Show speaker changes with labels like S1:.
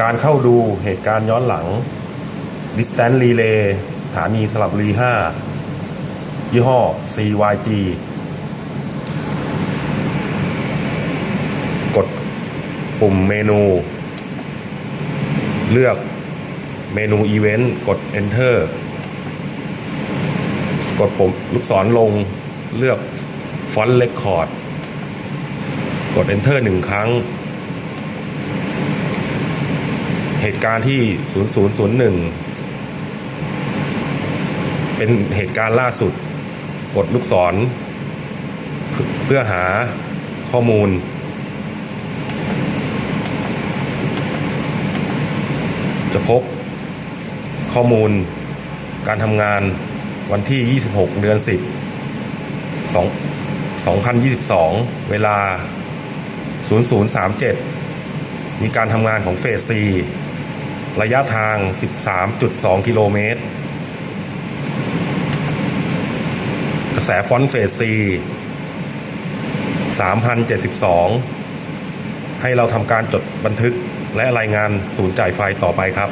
S1: การเข้าดูเหตุการณ์ย้อนหลัง Distance Relay สถานีสลับรี5ยี่ห้อ CYG กดปุ่มเมนู เลือกเมนูอีเวนต์กด Enter กดปุ่มลูกศรลงเลือกฟอนต์เลคคอร์ดกด Enter หนึ่งครั้ง เหตุการณ์ที่ 0001 เป็นเหตุการณ์ล่าสุด กดลูกศร เพื่อหาข้อมูล จะพบข้อมูลการทำงานวันที่ 26 เดือน 10 2 2022 เวลา 0037 มีการทำงานของเฟส 4 ระยะทาง 13.2 กิโลเมตร กระแสฟอนต์เฟส4 3,072 ให้เราทำการจดบันทึกและรายงานศูนย์จ่ายไฟต่อไปครับ